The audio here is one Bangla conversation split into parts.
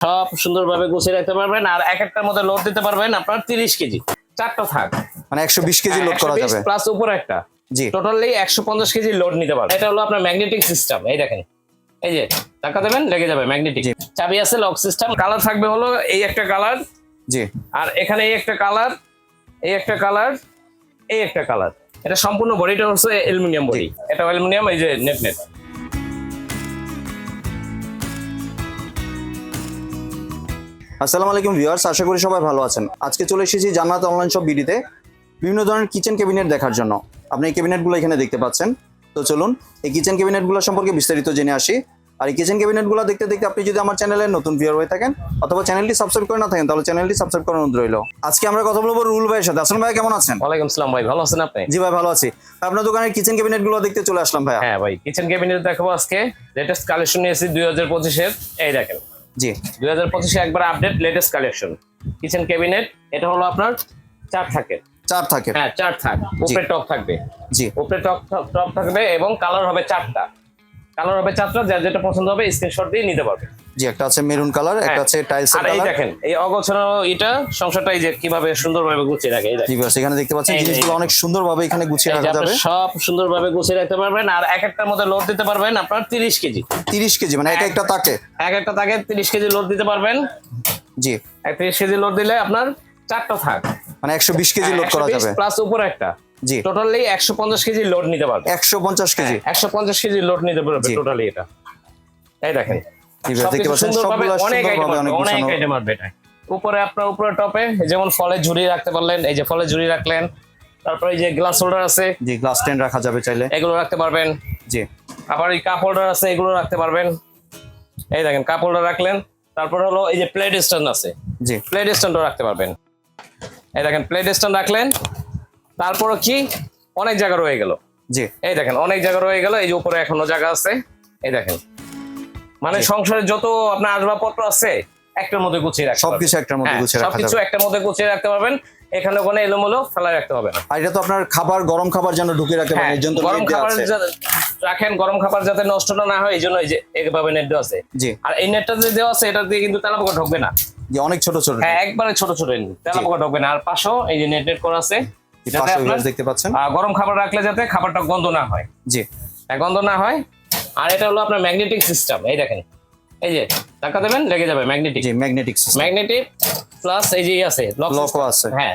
সব সুন্দরভাবে গুছিয়ে রাখতে পারবেন। আর এক একটার মধ্যে লোড দিতে পারবেন আপনার তিরিশ কেজি। চারটা থাক। মানে একশো বিশ কেজি লোড করা যাবে। প্লাস উপরে একটা। জি। টোটালি একশো পঞ্চাশ কেজি লোড নিতে পারবে এটা হলো আপনার ম্যাগনেটিক সিস্টেম এই দেখেন। এই যে টাকা দেবেন লেগে যাবে ম্যাগনেটিক চাবি আছে লক সিস্টেম কালার থাকবে হলো এই একটা কালার জি। আর এখানে এই একটা কালার এই একটা কালার এই একটা কালার এটা সম্পূর্ণ বডিটা হচ্ছে অ্যালুমিনিয়াম বডি এটা অ্যালুমিনিয়াম এই যে নেট নেট আসসালামু আলাইকুম ভিউয়ার্স আশা করি সবাই ভালো আছেন। আজকে চলে এসেছি জান্নাত অনলাইন শপ বিডিতে বিভিন্ন ধরনের কিচেন ক্যাবিনেট দেখার জন্য। আপনি এই ক্যাবিনেটগুলো এখানে দেখতে পাচ্ছেন। তো চলুন এই কিচেন ক্যাবিনেটগুলো সম্পর্কে বিস্তারিত জেনে আসি। আর এই কিচেন ক্যাবিনেটগুলো দেখতে দেখতে আপনি যদি আমার চ্যানেলে নতুন ভিউয়ার হয়ে থাকেন অথবা চ্যানেলটি সাবস্ক্রাইব করে না থাকেন তাহলে চ্যানেলটি সাবস্ক্রাইব করার অনুরোধ রইল। আজকে আমরা কথা বলব রুল ভাইয়ের সাথে। আসলে ভাই কেমন আছেন? ওয়ালাইকুম আসসালাম ভাই ভালো আছেন আপনি? জি ভাই ভালো আছি। আপনার দোকানের কিচেন ক্যাবিনেটগুলো দেখতে চলে আসলাম ভাই হ্যাঁ ভাই কিচেন ক্যাবিনেট দেখাবো আজকে। লেটেস্ট কালেকশন নিয়েছি দুই হাজার পঁচিশের। এই দেখেন জি। দুই হাজার পঁচিশে একবার update latest collection kitchen cabinet এটা হলো আপনার চার থাকে। চার থাকে। হ্যাঁ চার থাক। উপরে টপ থাকবে। জি। উপরে টপ টপ থাকবে এবং কালার হবে চারটা। কালার হবে চারটা যার যেটা পছন্দ হবে স্ক্রিনশট দিয়ে নিতে পারবে। জি একটা আছে মেরুন কালার একটা হ্যাঁ। আছে টাইলস আর এই দেখেন এই অগোছানো এটা সংসারটা এই যে কীভাবে সুন্দরভাবে গুছিয়ে রাখে এই দেখেন। এখানে দেখতে পাচ্ছেন জিনিসগুলো অনেক সুন্দরভাবে এখানে গুছিয়ে রাখা যাবে। সব সুন্দরভাবে গুছিয়ে রাখতে পারবেন আর এক একটার মধ্যে লোড দিতে পারবেন আপনার তিরিশ কেজি। তিরিশ কেজি মানে এক একটা তাকে। এক একটা তাকে তিরিশ কেজি লোড দিতে পারবেন। জি। এক তিরিশ কেজি লোড দিলে আপনার চারটা থাক। মানে একশো বিশ কেজি লোড করা যাবে। প্লাস উপরে একটা। জি। টোটালি একশো পঞ্চাশ কেজি লোড নিতে পারবে। একশো পঞ্চাশ কেজি। একশো পঞ্চাশ কেজি লোড নিতে পারবে টোটালি এটা। এই দেখেন অনেক আইটেম আসবে এটা। উপরে আপনার উপরে টপে যেমন ফলের ঝুড়ি রাখতে পারলেন এই যে ফলের ঝুড়ি রাখলেন। তারপরে এই যে গ্লাস হোল্ডার আছে জি গ্লাস স্ট্যান্ড রাখা যাবে চাইলে। এগুলো রাখতে পারবেন। জি। আবার এই কাপ হোল্ডার আছে এগুলো রাখতে পারবেন। এই দেখেন কাপ হোল্ডার রাখলেন। তারপর হলো এই যে প্লেট স্ট্যান্ড আছে। জি। প্লেট স্ট্যান্ডও রাখতে পারবেন। এই দেখেন প্লেট স্ট্যান্ড রাখলেন। তারপরও কি? অনেক জায়গা রয়ে গেল। জি। এই দেখেন অনেক জায়গা রয়ে গেল এই যে উপরে এখনও জায়গা আছে। এই দেখেন। মানে সংসারে যত আপনার আসবাবপত্র আছে একটার মধ্যে গুছিয়ে রাখতে। সবকিছু একটার মধ্যে হ্যাঁ, গুছিয়ে রাখা সবকিছু একটার মধ্যে গুছিয়ে রাখতে পারবেন। এখানে কোনো এলোমেলো ফেলা রাখতে হবে না। আর এটা তো আপনার খাবার গরম খাবার যেন ঢুকে রাখতে হ্যাঁ, পারেন এর জন্য গরম খাবার। রাখেন গরম খাবার যাতে নষ্ট না হয় এই জন্য এই যে এইভাবে নেট দেওয়া আছে। জি। আর এই নেটটা যে দেওয়া আছে এটা দিয়ে কিন্তু তেলাপোকা ঢুকবে না। জি অনেক ছোট ছোট হ্যাঁ একবারে ছোট ছোট তেলাপোকা ঢুকবে না। আর পাশেও এই যে নেট নেট করা আছে দেখতে পাচ্ছেন? গরম খাবার রাখলে যাতে খাবারটা গন্ধ না হয়। জি। হ্যাঁ, গন্ধ না হয়। আর এটা হলো আপনার ম্যাগনেটিক সিস্টেম এই দেখেন। এই যে টাকা দেবেন লেগে যাবে ম্যাগনেটিক। জি ম্যাগনেটিক ম্যাগনেটিক প্লাস এই যে আছে লক আছে। হ্যাঁ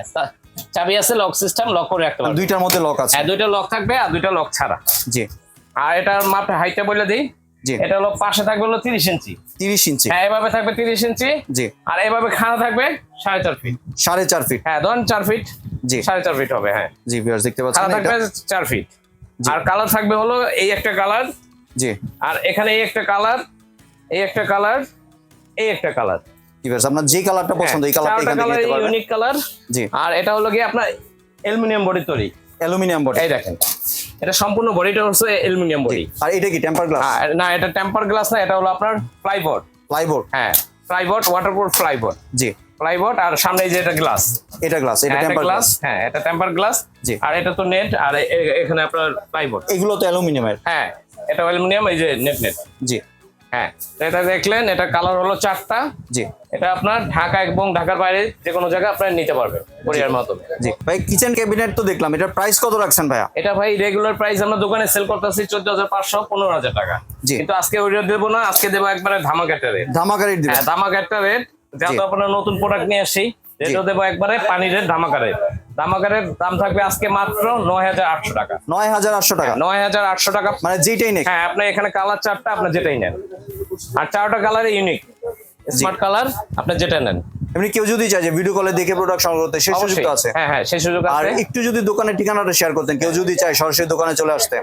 চাবি আছে লক সিস্টেম লক করে রাখতে পারবেন। দুইটার মধ্যে লক আছে। হ্যাঁ দুইটা লক থাকবে আর দুইটা লক ছাড়া। জি। আর এটার মাপ হাইটটা বলে দিই। জি। এটা হলো পাশে থাকবে হলো তিরিশ ইঞ্চি। তিরিশ ইঞ্চি। হ্যাঁ এভাবে থাকবে তিরিশ ইঞ্চি। জি। আর এভাবে খানা থাকবে সাড়ে চার ফিট সাড়ে চার ফিট হ্যাঁ ধরেন চার ফিট জি। সাড়ে চার ফিট হবে হ্যাঁ। জি ভিউয়ার্স দেখতে পাচ্ছেন খানা থাকবে চার ফিট আর কালার থাকবে হলো এই একটা কালার জি। আর এখানে এই একটা কালার এই একটা কালার এই একটা কালার ভিউয়ার্স আপনার যে কালারটা পছন্দ এই কালারটা এখান নিতে পারবেন। ইউনিক কালার জি। আর এটা হলো কি আপনার অ্যালুমিনিয়াম বডি তৈরি। অ্যালুমিনিয়াম বডি এই দেখেন। এটা সম্পূর্ণ বডিটা হচ্ছে অ্যালুমিনিয়াম বডি আর এটা কি টেম্পার গ্লাস না এটা টেম্পার গ্লাস না এটা হলো আপনার প্লাইবোর্ড প্লাইবোর্ড হ্যাঁ প্লাইবোর্ড ওয়াটারপ্রুফ প্লাইবোর্ড জি। প্লাইবোর্ড আর সামনে যে এটা গ্লাস। এটা গ্লাস এটা টেম্পার গ্লাস হ্যাঁ এটা টেম্পার গ্লাস জি। আর এটা তো নেট আর এখানে আপনার প্লাইবোর্ড এগুলো তো অ্যালুমিনিয়ামের। হ্যাঁ এটা অ্যালুমিনিয়াম এই যে নেট নেট। জি। হ্যাঁ এটা দেখলেন এটা কালার হলো চারটা। জি। এটা আপনার ঢাকা এবং ঢাকার বাইরে যে কোনো জায়গায় আপনার নিতে পারবেন কোরিয়ার মাধ্যমে। জি। ভাই কিচেন ক্যাবিনেট তো দেখলাম এটার প্রাইস কত রাখছেন ভাইয়া? এটা ভাই রেগুলার প্রাইস আমরা দোকানে সেল করতেছি চোদ্দ হাজার পাঁচশো পনেরো হাজার টাকা। জি। কিন্তু আজকে ওই রেট দেবো না আজকে দেবো একবারে ধামাকাটা রেট ধামাকা রেট হ্যাঁ ধামাকাটা রেট যেহেতু। আপনার নতুন প্রোডাক্ট নিয়ে আসি। রেটও দেবো একবারে পানি রেট ধামাকা রেট দাম থাকবে আজকে মাত্র নয় হাজার আটশো টাকা। নয় হাজার আটশো টাকা। নয় হাজার আটশো টাকা। মানে যেটাই নেই হ্যাঁ আপনি এখানে কালার চারটা আপনি যেটাই নেন। আর চারটা কালার ইউনিক স্মার্ট কালার আপনি যেটা নেন। এমনি কেউ যদি চায় যে ভিডিও কলে দেখে প্রোডাক্ট সংগ্রহ করতে সেই সুযোগ আছে। হ্যাঁ হ্যাঁ সেই সুযোগ আর একটু যদি দোকানের ঠিকানাটা শেয়ার করতেন কেউ যদি চায় সরাসরি দোকানে চলে আসতে।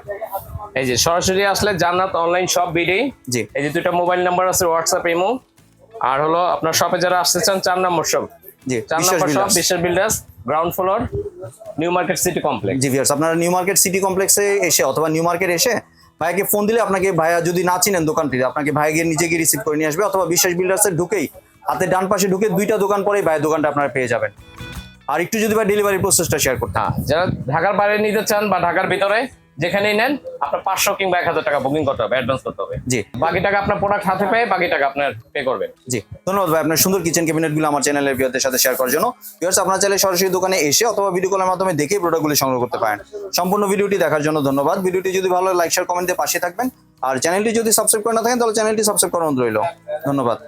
এই যে সরাসরি আসলে জান্নাত অনলাইন শপ বিডি। জি। এই যে দুইটা মোবাইল নাম্বার আছে হোয়াটসঅ্যাপ ইমো আর হলো আপনার শপে যারা আসতে চান চার নম্বর শপ চার নম্বর শপ বিল্ডার্স বিশ্বের builders ground floor new market city complex জি ভিউয়ার্স আপনারা নিউ মার্কেট সিটি কমপ্লেক্সে এসে অথবা নিউ মার্কেট এসে ভাইয়াকে ফোন দিলে আপনাকে ভাইয়া যদি না চিনেন দোকানটি আপনাকে ভাইকে নিজে গিয়ে রিসিভ করে নিয়ে আসবে অথবা বিশ্বাস বিল্ডার্সে ঢুকেই হাতে ডান পাশে ঢুকে দুইটা দোকান পরেই ভাইয়ের দোকানটা আপনারা পেয়ে যাবেন। আর একটু যদি ভাই ডেলিভারি প্রসেসটা শেয়ার করতেন হ্যাঁ যারা ঢাকার বাইরে নিতে চান বা ঢাকার ভিতরে যেখানেই নেন আপনার পাঁচশো কিংবা এক হাজার টাকা বুকিং করতে হবে অ্যাডভান্স করতে হবে। জি। বাকি টাকা আপনার প্রোডাক্ট হাতে পেয়ে বাকি টাকা আপনার পে করবেন। জি। ধন্যবাদ ভাই আপনার সুন্দর কিচেন ক্যাবিনেটগুলো আমার চ্যানেলের ভিউয়ারদের সাথে শেয়ার করার জন্য। ভিউয়ার্স আপনার চাইলে সরাসরি দোকানে এসে অথবা ভিডিও কলের মাধ্যমে দেখে প্রোডাক্টগুলি সংগ্রহ করতে পারেন। সম্পূর্ণ ভিডিওটি দেখার জন্য ধন্যবাদ। ভিডিওটি যদি ভালো লাইক শেয়ার কমেন্ট দিয়ে পাশে থাকবেন। আর চ্যানেলটি যদি সাবস্ক্রাইব করে না থাকেন তাহলে চ্যানেলটি সাবস্ক্রাইব অনুরোধ রইল। ধন্যবাদ।